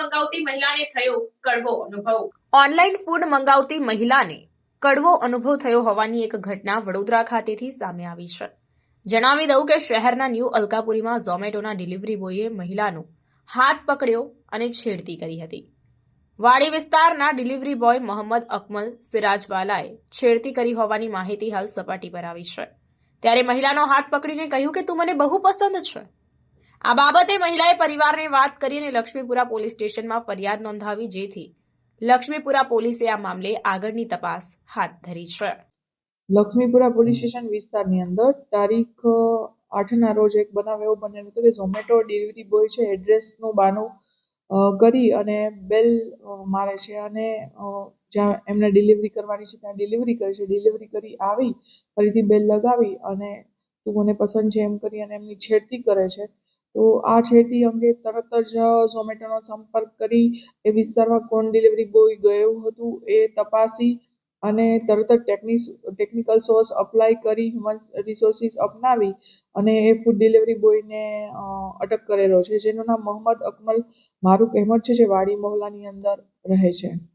મંગાવતી મહિલાને થયો કડવો અનુભવ. ઓનલાઈન ફૂડ મંગાવતી મહિલાને કડવો અનુભવ થયો હોવાની એક ઘટના વડોદરા ખાતેથી સામે આવી છે. જણાવી દઉં કે શહેરના ન્યૂ અલકાપુરીમાં ઝોમેટોના ડિલિવરી બોયે મહિલાનો હાથ પકડ્યો અને છેડતી કરી હતી. વાડી વિસ્તારના ડિલિવરી બોય મોહમ્મદ અકમલ સિરાજવાલાએ છેડતી કરી હોવાની માહિતી હાલ સપાટી પર આવી છે. ત્યારે મહિલાનો હાથ પકડીને કહ્યું કે તું મને બહુ પસંદ છે. આ બાબતે મહિલાએ પરિવારને વાત કરી અને લક્ષ્મીપુરા પોલીસ સ્ટેશનમાં ફરિયાદ નોંધાવી, જેથી લક્ષ્મીપુરા પોલીસે આ મામલે આગળની તપાસ હાથ ધરી છે. લક્ષ્મીપુરા પોલીસ સ્ટેશન વિસ્તારની અંદર તારીખ આઠના રોજ એક બનાવ એવો બનેલો હતો કે ઝોમેટો ડિલિવરી બોય છે, એડ્રેસનું બાનું કરી અને બેલ મારે છે અને જ્યાં એમને ડિલિવરી કરવાની છે ત્યાં ડિલિવરી કરે છે. ડિલિવરી કરી આવી, ફરીથી બેલ લગાવી અને તું મને પસંદ છે એમ કરી અને એમની છેડતી કરે છે. તો આ છેડતી અંગે તરત જ ઝોમેટોનો સંપર્ક કરી એ વિસ્તારમાં કોણ ડિલિવરી બોય ગયું હતું એ તપાસી અને તરત જ ટેકનિક ટેકનિકલ સોર્સ અપ્લાય કરી હ્યુમન રિસોર્સિસ અપનાવી અને એ ફૂડ ડિલિવરી બોયને અટક કરેલો છે, જેનું નામ મોહમ્મદ અકમલ મારૂક અહેમદ છે, જે વાડી મહોલ્લાની અંદર રહે છે.